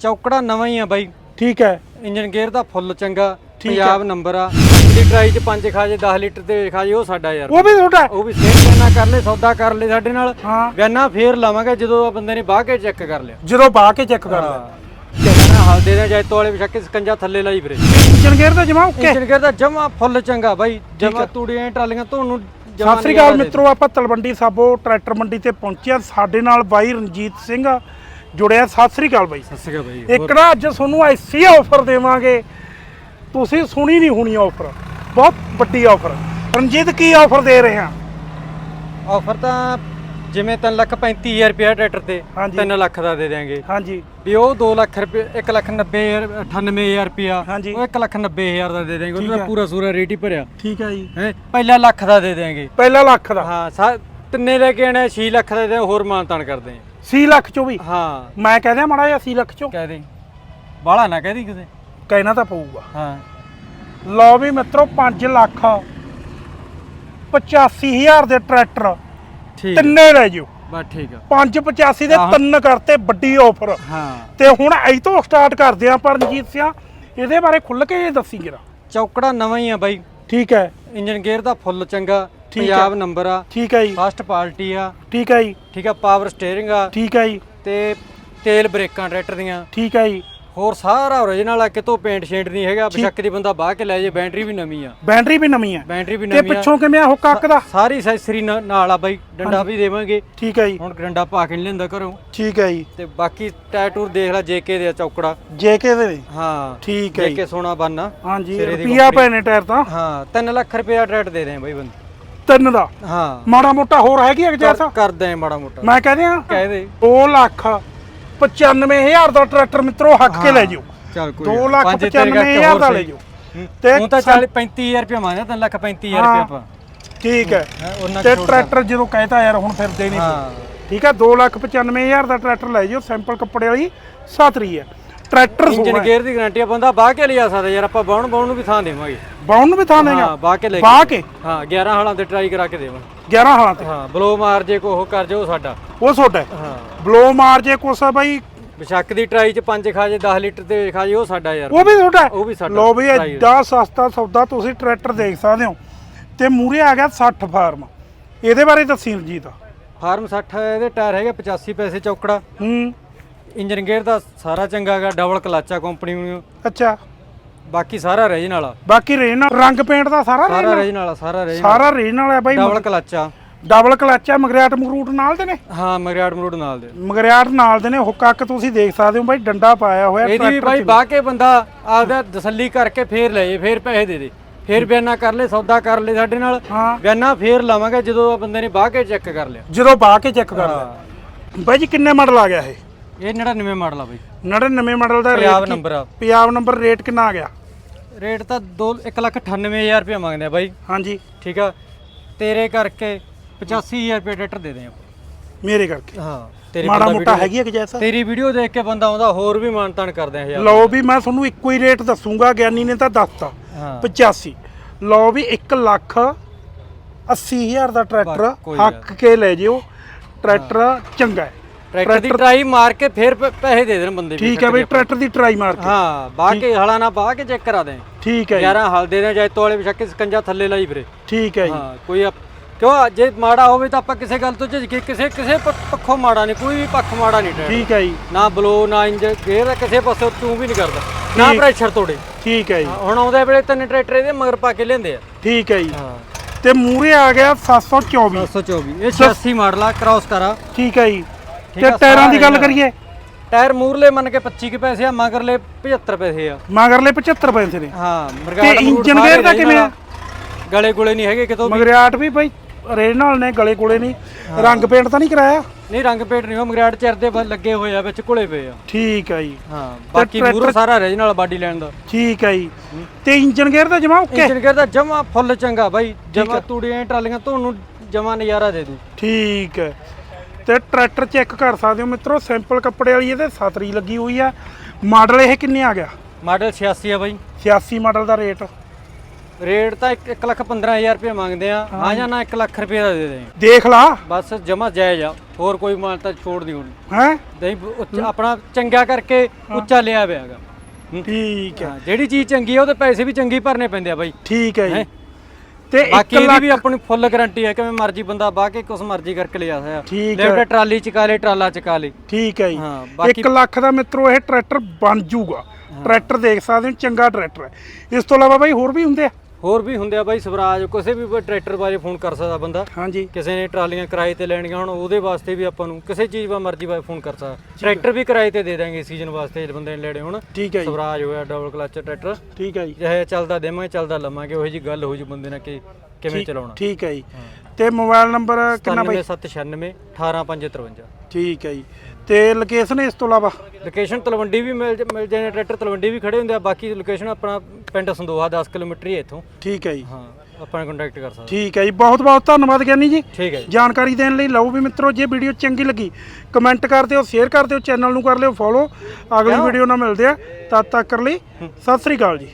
ਚੌਕੜਾ ਨਵਾਂ ਹੀ ਆ ਬਾਈ। ਠੀਕ ਹੈ। ਇੰਜਨ ਗੇਅਰ ਦਾ ਫੁੱਲ ਚੰਗਾ ਠੀਕ ਪੰਜਾਬ ਨੰਬਰ ਆ। ਦੀ ਟਰਾਈ ਚ 5 ਖਾਜੇ 10 ਲੀਟਰ ਤੇ ਖਾਜੇ ਉਹ ਸਾਡਾ ਯਾਰ। ਉਹ ਵੀ ਤੁਹਾਡਾ? ਹੈ? ਉਹ ਵੀ ਸੇਲ ਕਰਨਾ ਕਰ ਲੈ ਸੌਦਾ ਕਰ ਲੈ ਸਾਡੇ ਨਾਲ। ਹਾਂ। ਫੇਰ ਲਾਵਾਂਗੇ ਜਦੋਂ ਆ ਬੰਦੇ ਨੇ ਬਾਹ ਕੇ ਚੈੱਕ ਕਰ ਲਿਆ। ਜਦੋਂ ਬਾ ਕੇ ਚੈੱਕ ਕਰ ਲਿਆ। ਕਹਿੰਦਾ ਹਲਦੇ ਦੇ ਜੈਤੋ ਵਾਲੇ ਵਿਸ਼ੱਕੇ ਸਕੰਜਾ ਥੱਲੇ ਲਾਈ ਫਿਰੇ। ਇੰਜਨ ਗੇਅਰ ਦਾ ਜਮਾ ਓਕੇ ਇੰਜਨ ਗੇਅਰ ਦਾ ਜਮਾ ਫੁੱਲ ਚੰਗਾ ਬਾਈ। ਜਮਾ ਤੂੜੀਆਂ ਟਰਾਲੀਆਂ ਤੁਹਾਨੂੰ ਜਮਾਂ ਸਤਿ ਸ੍ਰੀ ਅਕਾਲ ਦੇ ਮਿੱਤਰੋ ਆਪਾਂ ਤਲਵੰਡੀ ਸਾਬੋ ਟਰੈਕਟਰ ਮੰਡੀ ਤੇ ਪਹੁੰਚੇ ਹਾਂ। ਸਾਡੇ ਨਾਲ ਬਾਈ ਰਣਜੀਤ ਸਿੰਘ ਜੁੜਿਆ। ਸਤਿ ਸ੍ਰੀ ਅਕਾਲ ਬਾਈ। ਸਤਿ ਸ਼੍ਰੀ ਅਕਾਲ ਬਾਈ। ਇੱਕ ਨਾ ਅੱਜ ਤੁਹਾਨੂੰ ਐਸੀ ਆਫਰ ਦੇਵਾਂਗੇ। ਤੁਸੀਂ ਸੁਣੀ ਨਹੀਂ ਹੋਣੀ ਆਫਰ। ਬਹੁਤ ਵੱਡੀ ਆਫਰ। ਰਣਜੀਤ ਕੀ ਆਫਰ ਦੇ ਰਹੇ ਹਾਂ ਆਫਰ ਤਾਂ ਜਿਵੇਂ 3 ਲੱਖ 35000 ਰੁਪਏ ਟਰੈਕਟਰ ਤੇ ਹਾਂਜੀ। 3 ਲੱਖ ਦਾ ਦੇ ਦਿਆਂਗੇ। ਹਾਂਜੀ। ਵੀ ਉਹ 2 ਲੱਖ ਰੁਪਏ 1 ਲੱਖ 90 98000 ਰੁਪਿਆ ਹਾਂਜੀ। ਉਹ 1 ਲੱਖ 90000 ਦਾ ਦੇ ਦਿਆਂਗੇ। ਠੀਕ ਉਹਦਾ ਹੈ। ਪੂਰਾ ਸੂਰਾ ਰੇਟ ਹੀ ਭਰਿਆ। ਠੀਕ ਹੈ ਜੀ। ਹੈ? ਪਹਿਲਾ ਲੱਖ ਦਾ ਦੇ ਦਿਆਂਗੇ। ਪਹਿਲਾ ਲੱਖ ਦਾ। ਹਾਂ ਸਾ- ਤਿੰਨੇ ਲੈ ਕੇ ਆਣੇ 6 ਲੱਖ ਦਾ ਦੇ ਦਿਆਂਗੇ, ਹੋਰ ਮਾਨਤਾਨ ਕਰਦੇ ਆ। 80 ਲੱਖ ਚੋਂ ਵੀ? ਹਾਂ। ਮੈਂ ਕਹਦਿਆ ਮਾੜਾ ਜਿਹਾ 80 ਲੱਖ ਚੋਂ। ਕਹਿ ਦੇ। ਬਾਹਲਾ ਨਾ ਕਹਿ ਦੀ ਕਿਤੇ ਕਹਿਣਾ ਤਾਂ ਪਊਗਾ। ਹਾਂ। ਲਓ ਵੀ ਮਿੱਤਰੋ 5 ਲੱਖ 85000 ਦੇ ਟਰੈਕਟਰ। ਠੀਕ। ਤਿੰਨੇ ਲੈ ਜਿਓ। ਬਸ ਠੀਕ ਆ। 585 ਦੇ ਆਹੋ। ਤਿੰਨ ਕਰਤੇ ਵੱਡੀ ਆਫਰ ਹਾਂ। ਤੇ ਹੁਣ ਐ ਤੋਂ ਸਟਾਰਟ ਕਰਦੇ ਆਂ ਪਰ ਰਣਜੀਤ ਸਿਆ। ਇਹਦੇ ਬਾਰੇ ਖੁੱਲ ਕੇ ਇਹ ਦੱਸੀ ਜਰਾ। ਚੌਕੜਾ ਨਵਾਂ ਹੀ ਆ ਬਾਈ। ਠੀਕ ਹੈ। ਇੰਜਨ ਗੇਅਰ ਦਾ ਫੁੱਲ ਚੰਗਾ। ਠੀਕ ਹੈ। ਪੰਜਾਬ ਨੰਬਰ ਆ। ਠੀਕ ਹੈ ਜੀ। ਫਸਟ ਪਾਰਟੀ ਆ। ਠੀਕ ਹੈ ਜੀ। ਠੀਕ ਆ ਪਾਵਰ ਸਟੀਅਰਿੰਗ ਆ। ਠੀਕ ਹੈ ਜੀ। ਤੇ ਤੇਲ ਬ੍ਰੇਕਾਂ ਟਰੈਕਟਰ ਦੀਆਂ। ਠੀਕ ਹੈ ਜੀ। ਹੋਰ ਸਾਰਾ ਓਰੀਜਨਲ ਆ ਕਿਤੋਂ ਪੇਂਟ ਸ਼ੇਂਟ ਨਹੀਂ ਹੈਗਾ। ਬਸ਼ੱਕ ਦੀ ਬੰਦਾ ਬਾਹ ਕੇ ਲੈ ਜੇ ਬੈਟਰੀ ਵੀ ਨਵੀਂ ਆ। ਬੈਟਰੀ ਵੀ ਨਵੀਂ ਹੈ ਬੈਟਰੀ ਵੀ ਤੇ ਨਵੀਂ ਆ। ਪਿੱਛੋਂ ਕਿਵੇਂ ਆ ਉਹ ਕੱਕ ਦਾ? ਸਾਰੀ ਐਕਸੈਸਰੀ ਨਾਲ ਆ ਬਾਈ ਡੰਡਾ ਵੀ ਦੇਵਾਂਗੇ। ਠੀਕ ਹੈ ਜੀ। ਹੁਣ ਡੰਡਾ ਪਾ ਕੇ ਨਹੀਂ ਲੈਂਦਾ ਘਰੋਂ। ਠੀਕ ਹੈ ਜੀ। ਤੇ ਬਾਕੀ ਟੈਟੂਰ ਦੇਖ ਲੈ ਜੇਕੇ ਦੇ ਆ ਚੌਕੜਾ। ਜੇਕੇ ਦੇ ਨੇ ਹਾਂ। ਠੀਕ ਹੈ ਜੀ ਜੇਕੇ ਸੋਨਾ ਬੰਨਾ ਹਾਂਜੀ ਸਿਰੇ ਦੀ ਰੁਪਿਆ ਪਏ ਨੇ ਟਾਇਰ ਤਾਂ। ਹਾਂ 3 ਲੱਖ ਰੁਪਏ ਟਰੈਟ ਦੇ ਰਹੇ ਆ ਬਾਈ ਬੰਦੇ। ਤਿੰਨ ਦਾ। ਹਾਂ। ਮਾੜਾ ਮੋਟਾ ਹੋਰ ਹੈਗੀ ਕਰ- ਕਰਦੇ ਆ ਮਾੜਾ ਮੋਟਾ। ਮੈਂ ਕਹਿੰਦੇ ਆ ਕਹਿ ਦੇ। 2 ਲੱਖ 95000 ਦਾ ਟਰੈਕਟਰ ਮਿੱਤਰੋ ਹੱਕ ਕੇ ਲੈ ਜਿਓ। ਚੱਲ ਕੋਈ 2 ਗੱਲ। ਲੱਖ ਪੰਜ ਤੇਰੇ ਕਰਕੇ 95000 ਦਾ ਲੈ। ਜਿਓ। ਤੇ ਹੁਣ ਤਾਂ 40 35000 ਰੁਪਏ ਮੰਗਦੇ 3 ਲੱਖ 35000 ਹਾਂ। ਰੁਪਏ ਆਪਾਂ। ਠੀਕ ਹੈ। ਤੇ ਟਰੈਕਟਰ ਜਦੋਂ ਕਹਿਤਾ ਯਾਰ ਹੁਣ ਫਿਰ ਦੇ ਨਹੀਂ। ਹਾਂ। ਠੀਕ ਹੈ 295000 ਦਾ ਟਰੈਕਟਰ ਲੈ ਜਿਓ ਸਿੰਪਲ ਕੱਪੜੇ ਵਾਲੀ ਸਾਤਰੀ ਹੈ। ਟਰੈਕਟਰ ਇੰਜਨ ਸੋਹਣਾ ਗੇਅਰ ਦੀ ਗਾਰੰਟੀ ਆ ਬੰਦਾ ਬਾਹ ਕੇ ਲਿਆ ਸਕਦਾ ਯਾਰ ਆਪਾਂ ਬਾਉਣ ਬਾਉਣ ਨੂੰ ਵੀ ਥਾਂ ਦੇਵਾਂਗੇ। ਬਾਉਣ ਨੂੰ ਵੀ ਥਾਂ ਦੇਗਾ ਹਾਂ ਬਾਹ ਕੇ ਲੈ ਬਾਹ ਕੇ? ਹਾਂ 11 ਹਾਲਾਂ ਤੇ ਟਰਾਈ ਕਰਾ ਕੇ ਦੇਵਾਂਗੇ। 11 ਹਾਲਾਂ ਤੇ? ਹਾਂ ਬਲੋ ਮਾਰ ਜੇ ਕੋ ਉਹ ਕਰ ਜੇ ਉਹ ਸਾਡਾ। ਉਹ ਛੋਟਾ ਹੈ? ਹਾਂ। ਬਲੋ ਮਾਰ ਜੇ ਕੁਛ ਆ ਬਾਈ? ਬਿਸ਼ੱਕ ਦੀ ਟਰਾਈ ਚ 5 ਖਾ ਜੇ 10 ਲੀਟਰ ਤੇ ਖਾ ਜੇ ਉਹ ਸਾਡਾ ਯਾਰ। ਉਹ ਵੀ ਹੈ? ਉਹ ਵੀ ਸਾਡਾ। ਲੋ ਵੀ। ਐਡਾ ਸਸਤਾ ਸੌਦਾ ਤੁਸੀਂ ਟਰੈਕਟਰ ਦੇਖ ਸਕਦੇ ਹੋ। ਤੇ ਮੂਰੇ ਆ ਗਿਆ 60 ਫਾਰਮ। ਇਹਦੇ ਬਾਰੇ ਦੱਸੀ ਰਣਜੀਤ। ਫਾਰਮ 60 ਇਹਦੇ ਟਾਇਰ ਹੈਗੇ 85 ਪੈਸੇ ਚੌਕੜਾ। ਹੂੰ। ਇੰਜਨ ਗੇਅਰ ਦਾ ਸਾਰਾ ਚੰਗਾ ਹੈਗਾ ਡਬਲ ਕਲਚ ਆ ਕੰਪਨੀ ਨੂੰ। ਅੱਛਾ। ਬਾਕੀ ਸਾਰਾ ਰੀਜਨਲ ਆ। ਬਾਕੀ ਰੇਨ ਰੰਗ ਪੇਂਟ ਦਾ ਸਾਰਾ ਸਾਰਾ ਰੀਜਨਲ ਆ ਸਾਰਾ ਰੀਜਨਲ ਸਾਰਾ ਰੇਨ ਵਾਲਾ ਬਾਈ। ਡਬਲ ਕਲਚ ਆ। ਡਬਲ ਕਲਚ ਮਗਰਿਆਟ ਮਗਰੂਟ ਨਾਲ ਦੇ ਨੇ? ਹਾਂ ਮਗਰਾੜ ਮਰੂੜ ਨਾਲ ਦੇ। ਮਗਰਿਆਟ ਨਾਲ ਦੇ ਨੇ ਹੁੱਕ ਤੁਸੀਂ ਦੇਖ ਸਕਦੇ ਹੋ ਬਾਈ ਡੰਡਾ ਪਾਇਆ ਹੋਇਆ ਇਹਦੀ ਵੀ ਬਾਈ ਚ। ਬਾਹ ਕੇ ਬੰਦਾ ਆਪਦਾ ਤਸੱਲੀ ਕਰਕੇ ਫੇਰ ਲੈ ਜੇ ਫੇਰ ਪੈਸੇ ਦੇ ਦੇ। ਫੇਰ ਬਿਆਨਾ ਕਰ ਲੈ ਸੌਦਾ ਕਰ ਲੈ ਸਾਡੇ ਨਾਲ। ਹਾਂ। ਬਿਆਨਾ ਫੇਰ ਲਾਵਾਂਗੇ ਜਦੋਂ ਬੰਦੇ ਨੇ ਬਾਹ ਕੇ ਚੈੱਕ ਕਰ ਲਿਆ। ਜਦੋਂ ਬਾਹ ਕੇ ਚੈੱਕ ਕਰਦਾ ਬਾਈ ਜੀ ਕਿੰਨੇ ਮਾਡਲ ਆ ਗਿਆ ਇਹ? ਇਹ 99 ਮਾਡਲ ਆ ਬਾਈ। 99 ਮਾਡਲ ਦਾ ਪੰਜਾਬ ਰੇਟ ਨੰਬਰ ਆ। ਪੰਜਾਬ ਨੰਬਰ ਰੇਟ ਕਿੰਨਾ ਆ ਗਿਆ? ਰੇਟ ਤਾਂ 2 198000 ਰੁਪਏ ਮੰਗਦੇ ਆ ਬਾਈ। ਹਾਂਜੀ। ਠੀਕ ਆ? ਤੇਰੇ ਕਰਕੇ 85000 ਰੁਪਏ ਟਰੈਕਟਰ ਦੇ ਦੇ ਆਪਾਂ। ਮੇਰੇ ਕਰਕੇ? ਹਾਂ ਤੇਰੀ ਮਾੜਾ ਮੋਟਾ ਹੈਗੀ ਹੈ ਕਿ ਜੈਸਾ? ਤੇਰੀ ਵੀਡੀਓ ਦੇਖ ਕੇ ਬੰਦਾ ਆਉਂਦਾ ਹੋਰ ਵੀ ਮਾਨਤਾਨ ਕਰਦੇ ਆ ਯਾਰ ਲਓ ਵੀ ਮੈਂ ਤੁਹਾਨੂੰ ਇੱਕੋ ਹੀ ਰੇਟ ਦੱਸੂਗਾ ਗਿਆਨੀ ਨੇ ਤਾਂ ਦੱਸਤਾ। ਹਾਂ। 85 ਲਓ ਵੀ 1 ਲੱਖ 80000 ਦਾ ਟਰੈਕਟਰ ਹੱਕ ਕੇ ਲੈ ਜਿਓ। ਟਰੈਕਟਰ ਚੰਗਾ ਹੈ। ਟਰੈਕਟਰ ਦੀ ਟਰਾਈ ਮਾਰ ਕੇ ਫੇਰ ਪ- ਪੈਸੇ ਦੇ ਦੇਣ ਬੰਦੇ ਠੀਕ ਹੈ ਬਈ ਟਰੈਕਟਰ ਦੀ ਟਰਾਈ ਮਾਰ ਕੇ। ਹਾਂ ਬਾਹ ਕੇ ਹਲਾ ਨਾ ਬਾਹ ਕੇ ਚੈੱਕ ਕਰਾ ਦੇ। ਠੀਕ ਹੈ ਜੀ। 11 ਹਲ ਦੇ ਦੇ ਜੈਤੋ ਵਾਲੇ ਵਿਸ਼ੱਕੇ ਸਕੰਜਾ ਥੱਲੇ ਲਾਈ ਵੀਰੇ। ਠੀਕ ਹੈ ਜੀ। ਹਾਂ ਕੋਈ ਆਪ- ਕਿਉਂ ਜੇ ਮਾੜਾ ਹੋਵੇ ਤਾਂ ਆਪਾਂ ਕਿਸੇ ਗੱਲ ਤੋਂ ਝਿਜਕੇ ਕਿਸੇ ਕਿਸੇ ਪ- ਪੱਖੋਂ ਮਾੜਾ ਨਹੀਂ ਕੋਈ ਵੀ ਪੱਖ ਮਾੜਾ ਨਹੀਂ ਟਰੈਕਟਰ। ਠੀਕ ਹੈ ਜੀ। ਨਾ ਬਲੋ ਨਾ ਇੰਜਨ ਗੇਅਰ ਕਿਸੇ ਪਾਸੇ ਤੂੰ ਵੀ ਨਹੀਂ ਕਰਦਾ। ਨਾ ਠੀਕ। ਪ੍ਰੈਸ਼ਰ ਤੋੜੇ। ਠੀਕ ਹੈ ਜੀ। ਹੁਣ ਆਉਂਦੇ ਵੇਲੇ ਤਿੰਨ ਟਰੈਕਟਰ ਇਹਦੇ ਮਗਰ ਪਾ ਕੇ ਲੈਂਦੇ ਆ। ਠੀਕ ਹੈ ਜੀ। ਹਾਂ। ਤੇ ਮੂਰੇ ਆ ਗਿਆ 724 924 ਇਹ 86 ਮਾਡਲ ਆ ਕ੍ਰਾਸ ਕਰਾ। ਠੀਕ ਹੈ ਜੀ। ਤੇ ਆ, ਟਾਇਰਾਂ ਦੀ ਗੱਲ। ਕਰੀਏ। ਟਾਇਰ ਮੂਰਲੇ ਮੰਨ ਕੇ 25 ਕੇ ਪੈਸੇ ਆ ਮਗਰਲੇ 75 ਪੈਸੇ ਆ। ਮਗਰਲੇ 75 ਪੈਸੇ ਨੇ। ਹਾਂ ਤੇ ਇੰਜਨ ਗੇਅਰ ਦਾ ਕਿਵੇਂ ਆ? ਗਲੇ ਗੁਲੇ ਨਹੀਂ ਹੈਗੇ ਕਿਤੋਂ ਮਗਰਿਆਟ ਵੀ ਬਾਈ ਰੇਡ ਨਾਲ ਨੇ ਗਲੇ ਕੋਲੇ ਨਹੀਂ। ਰੰਗ ਪੇਂਟ ਤਾਂ ਨਹੀਂ ਕਰਾਇਆ? ਨਹੀਂ ਰੰਗ ਪੇਟ ਨਹੀਂ ਉਹ ਮਗਰਾੜ ਚਿਰਦੇ ਬ- ਲੱਗੇ ਹੋਏ ਆ ਵਿੱਚ ਘੁਲੇ ਪਏ ਆ। ਠੀਕ ਹੈ ਜੀ। ਹਾਂ ਬਾਕੀ ਮੂਰੋ ਸਾਰਾ ਰੀਜਨਲ ਬਾਡੀ ਲੈਣ ਦਾ। ਠੀਕ ਹੈ ਜੀ। ਤੇ ਇੰਜਨ ਗੇਅਰ ਦਾ ਜਮਾ ਓਕੇ? ਇੰਜਨ ਗੇਅਰ ਦਾ ਜਮਾ ਫੁੱਲ ਚੰਗਾ ਬਾਈ ਜਮਾ ਤੂੜੀਆਂ ਟਰਾਲੀਆਂ ਤੁਹਾਨੂੰ ਜਮਾ ਨਜ਼ਾਰਾ ਦੇ ਦੂ। ਠੀਕ ਹੈ ਤੇ ਟਰੈਕਟਰ ਚੈੱਕ ਕਰ ਸਕਦੇ ਹੋ ਮਿੱਤਰੋ ਸਿੰਪਲ ਕੱਪੜੇ ਵਾਲੀ ਇਹਦੇ ਸਤਰੀ ਲੱਗੀ ਹੋਈ ਆ। ਮਾਡਲ ਇਹ ਕਿੰਨੇ ਆ ਗਿਆ? ਮਾਡਲ 86 ਆ ਬਾਈ। 86 ਮਾਡਲ ਦਾ ਰੇਟ। ਰੇਟ ਤਾਂ 1 ਲੱਖ 15000 ਰੁਪਏ ਮੰਗਦੇ ਆ। ਹਾਂ। ਜਾਂ ਨਾ 1 ਲੱਖ ਰੁਪਏ ਦਾ ਦੇ ਦੇ। ਦੇਖ ਲਾ। ਬਸ ਜਮਾ ਜਾਇਜ਼ ਆ। ਹੋਰ ਕੋਈ ਮਾਲ ਤਾਂ ਛੋੜ ਨਹੀਂ ਹੋਣੀ ਹੈ? ਨਹੀਂ ਆਪਣਾ ਚੰਗਾ ਕਰਕੇ ਉੱਚਾ ਲਿਆ ਪਿਆਗਾ ਠੀਕ ਹੈ। ਜਿਹੜੀ ਚੀਜ਼ ਚੰਗੀ ਆ ਉਹਦੇ ਪੈਸੇ ਵੀ ਚੰਗੀ ਭਰਨੇ ਪੈਂਦੇ ਆ ਬਾਈ। ਠੀਕ ਹੈ ਜੀ? ਤੇ 1 ਬਾਕੀ ਇਹਦੀ ਵੀ ਆਪਣੀ ਫੁੱਲ ਗਾਰੰਟੀ ਹੈ ਕਿਵੇਂ ਮਰਜ਼ੀ ਬੰਦਾ ਬਾਹ ਕੇ ਕੁਛ ਮਰਜ਼ੀ ਕਰਕੇ ਲਿਆ ਸਕਦਾ ਠੀਕ ਲੈਫਟ ਹੈ। ਟਰਾਲੀ ਚਕਾ ਲੇ ਟਰਾਲਾ ਚਕਾ ਲੇ ਠੀਕ ਹੈ ਜੀ। ਹਾਂ, ਬਾਕੀ- 1 ਲੱਖ ਦਾ ਮਿੱਤਰੋ ਇਹ ਟਰੈਕਟਰ ਬਣ ਜੂਗਾ। ਟਰੈਕਟਰ ਦੇਖ ਸਕਦੇ ਹੋ ਚੰਗਾ ਟਰੈਕਟਰ ਹੈ। ਇਸ ਤੋਂ ਇਲਾਵਾ ਬਾਈ ਹੋਰ ਵੀ ਹੁੰਦੇ ਆ? ਹੋਰ ਵੀ ਹੁੰਦੇ ਆ ਬਾਈ ਸਵਰਾਜ ਕਿਸੇ ਵੀ ਟਰੈਕਟਰ ਬਾਰੇ ਫੋਨ ਕਰ ਸਕਦਾ ਬੰਦਾ। ਹਾਂਜੀ। ਕਿਸੇ ਨੇ ਟਰਾਲੀਆਂ ਕਿਰਾਏ ਤੇ ਲੈਣੀਆਂ ਹੁਣ ਉਹਦੇ ਵਾਸਤੇ ਵੀ ਆਪਾਂ ਨੂੰ ਕਿਸੇ ਚੀਜ਼ ਵਾ ਮਰਜ਼ੀ ਬਾਰੇ ਫੋਨ ਕਰ ਸਕਦਾ। ਟਰੈਕਟਰ ਵੀ ਕਿਰਾਏ ਤੇ ਦੇ ਦਾਂਗੇ ਸੀਜ਼ਨ ਵਾਸਤੇ ਜੇ ਬੰਦੇ ਨੇ ਲੈਣੇ ਹੁਣ। ਠੀਕ ਹੈ ਜੀ। ਸਵਰਾਜ ਹੋਇਆ ਡਬਲ ਕਲਚ ਟਰੈਕਟਰ। ਠੀਕ ਹੈ ਜੀ। ਜਿਹੇ ਚੱਲਦਾ ਦੇਵਾਂਗੇ ਚੱਲਦਾ ਲਵਾਂਗੇ ਉਹੀ ਜੀ ਗੱਲ ਹੋ ਜੀ ਬੰਦੇ ਨਾਲ ਕਿ ਕਿਵੇਂ ਚਲਾਉਣਾ? ਠੀਕ ਹੈ ਜੀ। ਤੇ ਮੋਬਾਈਲ ਨੰਬਰ ਕਿੰਨਾ ਬਾਈ? 9796 18553 ਠੀਕ ਹੈ ਜੀ। ਤੇ ਲੋਕੇਸ਼ਨ ਇਸ ਤੋਂ ਇਲਾਵਾ? ਲੋਕੇਸ਼ਨ ਤਲਵੰਡੀ ਵੀ ਮਿਲ ਮਿਲ ਜਾਂਦੇ ਟਰੈਕਟਰ ਤਲਵੰਡੀ ਵੀ ਖੜੇ ਹੁੰਦੇ ਆ। ਬਾਕੀ ਲੋਕੇਸ਼ਨ ਆਪਣਾ ਪਿੰਡ ਸੰਦੋਹਾ 10 ਕਿਲੋਮੀਟਰ ਹੀ ਹੈ ਇੱਥੋਂ। ਠੀਕ ਹੈ ਜੀ। ਹਾਂ ਆਪਾਂ ਕੰਟੈਕਟ ਕਰ ਸਕਦੇ ਠੀਕ ਹੈ ਜੀ। ਬਹੁਤ ਬਹੁਤ ਧੰਨਵਾਦ ਗਿਆਨੀ ਜੀ। ਠੀਕ ਹੈ ਜੀ। ਜਾਣਕਾਰੀ ਦੇਣ ਲਈ ਲਓ ਵੀ ਮਿੱਤਰੋ ਜੇ ਵੀਡੀਓ ਚੰਗੀ ਲੱਗੀ ਕਮੈਂਟ ਕਰ ਦਿਓ ਸ਼ੇਅਰ ਕਰ ਦਿਓ ਚੈਨਲ ਨੂੰ ਕਰ ਲਿਓ ਫੋਲੋ। ਅਗਲੀ ਵੀਡੀਓ ਨਾਲ ਮਿਲਦੇ ਆ। ਤਦ ਤੱਕ ਲਈ ਸਤਿ ਸ੍ਰੀ ਅਕਾਲ ਜੀ।